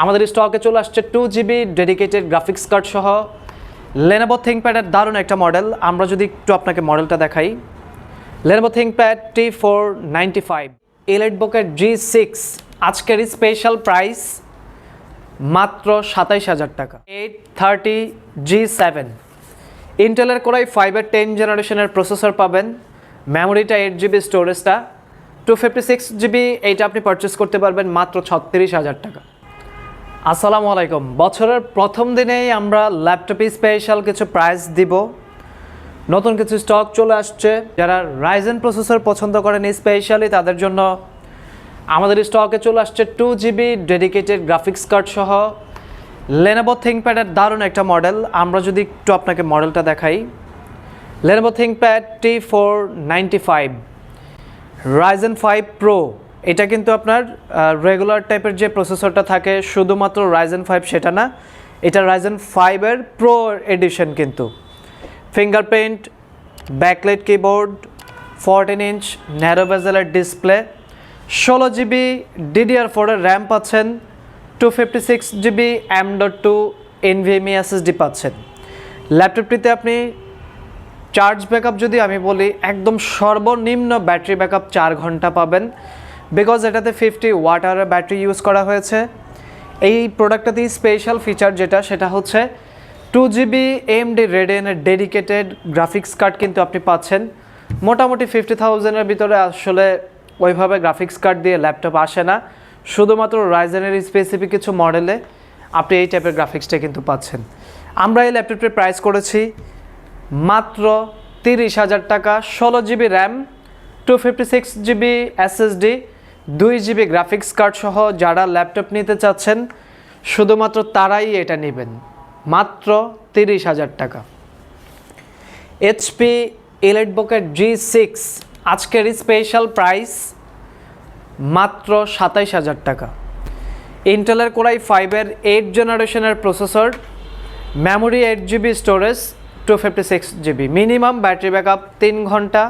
আমাদের স্টকে চলে আসছে two GB dedicated graphics card সহ। লেনোভো থিঙ্কপ্যাডের দারুণ একটা মডেল আমরা যদি একটু আপনাকে মডেলটা দেখাই। Lenovo ThinkPad T four ninety five Elite বুকের জি সিক্স আজকের স্পেশাল প্রাইস মাত্র সাতাইশ হাজার টাকা। এইট থার্টি জি সেভেন ইন্টেলের কোরাই ফাইভের টেন জেনারেশনের প্রসেসর পাবেন। মেমোরিটা এইট জিবি স্টোরেজটা টু ফিফটি সিক্স জিবি এইটা আপনি পারচেস করতে পারবেন মাত্র ছত্রিশ হাজার টাকা। আসসালামু আলাইকুম। বছরের প্রথম দিনেই আমরা ল্যাপটপে স্পেশাল কিছু প্রাইস দিব। নতুন কিছু স্টক চলে আসছে। যারা রাইজেন প্রসেসর পছন্দ করেন স্পেশালি তাদের জন্য আমাদের স্টকে চলে আসছে two GB dedicated graphics card সহ। লেনোভো থিঙ্কপ্যাডের দারুণ একটা মডেল আমরা যদি একটু আপনাকে মডেলটা দেখাই। Lenovo ThinkPad T four ninety five Ryzen five pro এটা কিন্তু আপনার রেগুলার টাইপের যে প্রসেসরটা থাকে, শুধুমাত্র রাইজেন ফাইভ সেটা না, এটা রাইজেন ফাইভের প্রো এডিশন কিন্তু। Fingerprint backlit keyboard fourteen inch narrow বেজেলের display ষোলো জিবি ডিডিআর ফোরের র্যাম পাচ্ছেন two fifty six GB M dot two NVMe SSD পাচ্ছেন। ল্যাপটপটিতে আপনি চার্জ ব্যাকআপ যদি আমি বলি, একদম সর্বনিম্ন ব্যাটারি ব্যাকআপ চার ঘণ্টা পাবেন। বিকজ এটাতে ফিফটি ওয়াট আওয়ারের ব্যাটারি ইউজ করা হয়েছে। এই প্রোডাক্টটাতেই স্পেশাল ফিচার যেটা, সেটা হচ্ছে টু জিবি এম এমডি রেডিয়ানের ডেডিকেটেড গ্রাফিক্স কার্ড কিন্তু আপনি পাচ্ছেন। মোটামুটি ফিফটি থাউজেন্ডের ভিতরে আসলে ওইভাবে গ্রাফিক্স কার্ড দিয়ে ল্যাপটপ আসে না। শুধুমাত্র রাইজেনের স্পেসিফিক কিছু মডেলে আপনি এই টাইপের গ্রাফিক্সটা কিন্তু পাচ্ছেন। আমরা এই ল্যাপটপটির প্রাইস করেছি মাত্র তিরিশ হাজার টাকা, ষোলো GB RAM two fifty six GB SSD দুই জিবি গ্রাফিক্স কার্ড সহ যারা ল্যাপটপ নিতে চাচ্ছেন, শুধুমাত্র তারাই এটা নেবেন। মাত্র তিরিশ হাজার টাকা। এইচপি ইলেট বুকের জি সিক্স আজকের স্পেশাল প্রাইস মাত্র সাতাইশ হাজার টাকা। ইন্টেলের কোরাই ফাইভের এইট জেনারেশনের processor memory eight GB storage two fifty six GB minimum battery backup তিন ঘণ্টা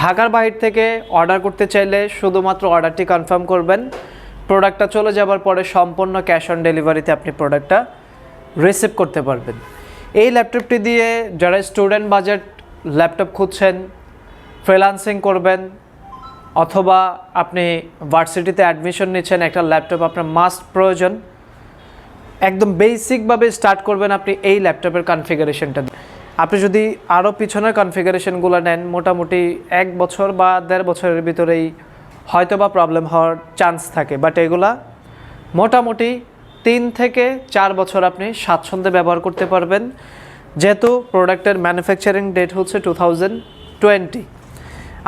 ঢাকার বাহির থেকে অর্ডার করতে চাইলে শুধুমাত্র অর্ডারটি কনফার্ম করবেন। প্রোডাক্টটা চলে যাবার পরে সম্পূর্ণ ক্যাশ অন ডেলিভারিতে আপনি প্রোডাক্টটা রিসিভ করতে পারবেন। এই ল্যাপটপটি দিয়ে যারা স্টুডেন্ট বাজেট ল্যাপটপ খুঁজছেন ফ্রিলান্সিং করবেন, অথবা আপনি ভার্সিটিতে অ্যাডমিশন নিচ্ছেন, একটা ল্যাপটপ আপনার মাস্ট প্রয়োজন, একদম বেসিকভাবে স্টার্ট করবেন আপনি এই ল্যাপটপের কনফিগারেশনটা আপনি যদি আরও পিছনের কনফিগারেশনগুলো নেন, মোটামুটি এক বছর বা দেড় বছরের ভিতরেই হয়তো বা প্রবলেম হওয়ার চান্স থাকে। বাট এগুলা মোটামুটি তিন থেকে চার বছর আপনি স্বাচ্ছন্দ্যে ব্যবহার করতে পারবেন। যেহেতু প্রোডাক্টের ম্যানুফ্যাকচারিং ডেট হচ্ছে টু থাউজেন্ড টোয়েন্টি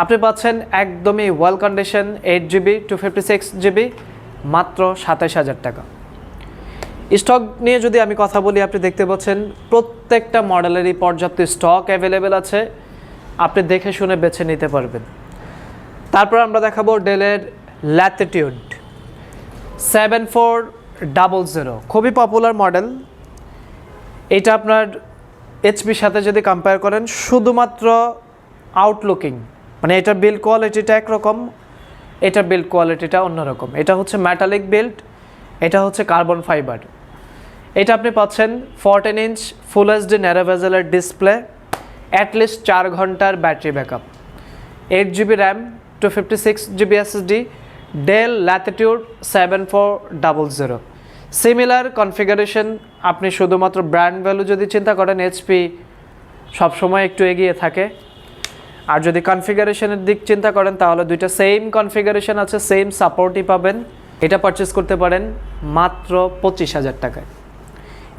আপনি পাচ্ছেন একদমই well condition eight GB two fifty six GB মাত্র সাতাশ হাজার টাকা। স্টক নিয়ে যদি আমি কথা বলি, আপনি দেখতে পাচ্ছেন প্রত্যেকটা মডেলেরই পর্যাপ্ত স্টক অ্যাভেলেবেল আছে। আপনি দেখে শুনে বেছে নিতে পারবেন। তারপর আমরা দেখাবো ডেলের Latitude. Seven four double zero খুবই পপুলার মডেল এটা আপনার এইচপির সাথে যদি কম্পেয়ার করেন, শুধুমাত্র আউটলুকিং মানে এটার বিল্ড কোয়ালিটিটা একরকম এটার বিল্ড কোয়ালিটিটা অন্যরকম। এটা হচ্ছে ম্যাটালিক বিল্ড এটা হচ্ছে কার্বন ফাইবার এটা আপনি পাচ্ছেন ফোরটিন ইঞ্চ ফুল এইচডি ন্যারোভেজেলের ডিসপ্লে অ্যাটলিস্ট চার ঘণ্টার battery backup eight GB RAM two fifty six GB SSD Dell Latitude seven four double zero similar configuration আপনি শুধুমাত্র ব্র্যান্ড ভ্যালু যদি চিন্তা করেন এইচপি সবসময় একটু এগিয়ে থাকে। আর যদি কনফিগারেশনের দিক চিন্তা করেন, তাহলে দুইটা সেম কনফিগারেশন আছে সেম সাপোর্টই পাবেন। এটা পারচেস করতে পারেন মাত্র পঁচিশ হাজার টাকায়।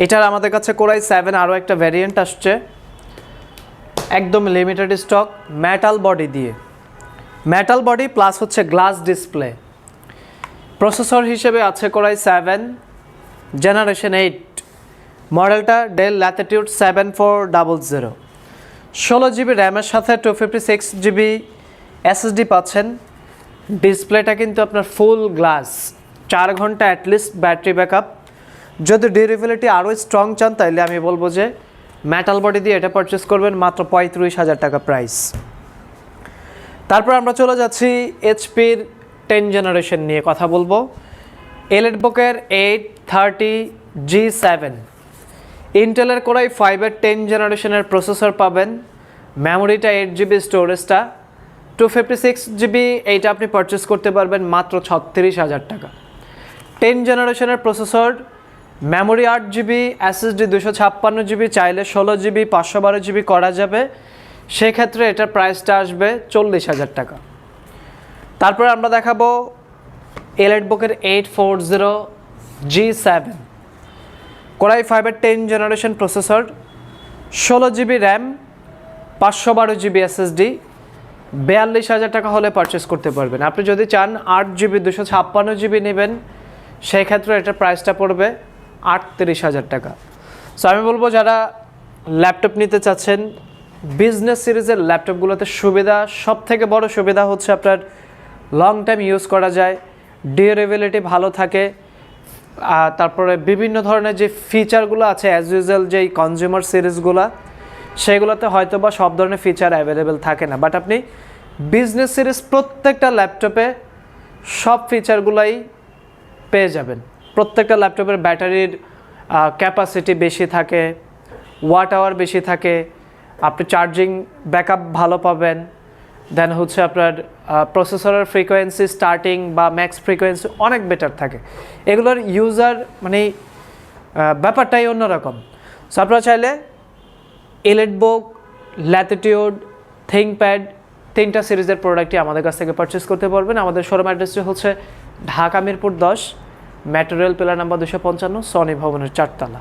এটার আমাদের কাছে কোরাই সেভেন আরও একটা ভ্যারিয়েন্ট আসছে। একদম লিমিটেড স্টক মেটাল বডি দিয়ে। মেটাল বডি প্লাস হচ্ছে গ্লাস ডিসপ্লে প্রসেসর হিসেবে আছে Core i seven generation eight মডেলটা Dell Latitude seven four double zero ষোলো জিবি র্যামের সাথে two fifty six GB SSD পাচ্ছেন। ডিসপ্লেটা কিন্তু আপনার ফুল গ্লাস চার ঘণ্টা অ্যাটলিস্ট ব্যাটারি ব্যাকআপ যদি ডিউরেবিলিটি আরও স্ট্রং চান তাহলে আমি বলব যে মেটাল বডি দিয়ে এটা পারচেস করবেন মাত্র পঁয়ত্রিশ হাজার টাকা প্রাইস তারপর আমরা চলে যাচ্ছি এইচপির টেন জেনারেশন নিয়ে কথা বলব। এলেট বুকের এইট থার্টি জি সেভেন ইন্টেলের কোরাই ফাইভের টেন জেনারেশনের প্রসেসর পাবেন। মেমোরিটা এইট জিবি স্টোরেজটা টু ফিফটি সিক্স জিবি এইটা আপনি পারচেস করতে পারবেন মাত্র ছত্রিশ হাজার টাকা। টেন জেনারেশনের প্রসেসর মেমোরি আট জিবি এসএসডি দুশো ছাপ্পান্ন জিবি চাইলে ষোলো জিবি পাঁচশো বারো জিবি করা যাবে। সেক্ষেত্রে এটার প্রাইসটা আসবে চল্লিশ হাজার টাকা। তারপরে আমরা দেখাবো এলএড বুকের eight four zero G seven Core i ফাইভের টেন জেনারেশন প্রসেসর ষোলো জিবি র্যাম পাঁচশো বারো জিবি এসএসডি বিয়াল্লিশ হাজার টাকা হলে পারচেস করতে পারবেন। আপনি যদি চান আট জিবি দুশো ছাপ্পান্ন জিবি নেবেন সেই ক্ষেত্রে এটার প্রাইসটা পড়বে আটত্রিশ হাজার টাকা। সো আমি বলব যারা ল্যাপটপ নিতে চাচ্ছেন বিজনেস সিরিজের ল্যাপটপগুলোতে সুবিধা সব থেকে বড় সুবিধা হচ্ছে আপনার লং টাইম ইউজ করা যায় ডিউরেবিলিটি ভালো থাকে তারপরে বিভিন্ন ধরনের যে ফিচারগুলো আছে অ্যাজ ইউজুয়াল যেই কনজিউমার সিরিজগুলো সেগুলোতে হয়তো বা সব ধরনের ফিচার অ্যাভেলেবেল থাকে না। বাট আপনি বিজনেস সিরিজ প্রত্যেকটা ল্যাপটপে সব ফিচারগুলাই পেয়ে যাবেন। প্রত্যেকটা ল্যাপটপের ব্যাটারির ক্যাপাসিটি বেশি থাকে ওয়াট আওয়ার বেশি থাকে, আপনি চার্জিং ব্যাকআপ ভালো পাবেন দেন হচ্ছে আপনার প্রসেসরের ফ্রিকোয়েন্সি স্টার্টিং বা ম্যাক্স ফ্রিকোয়েন্সি অনেক বেটার থাকে। এগুলোর ইউজার মানে ব্যাপারটাই অন্যরকম। সো আপনারা চাইলে এলেট বুক ল্যাটিটিউড থিঙ্কপ্যাড তিনটা সিরিজের প্রোডাক্টই আমাদের কাছ থেকে পারচেস করতে পারবেন। আমাদের শোরুম অ্যাড্রেসটি হচ্ছে ঢাকা মিরপুর দশ ম্যাটেরিয়াল পিলার নাম্বার দুশো পঞ্চান্ন সনি ভবনের চারতলা।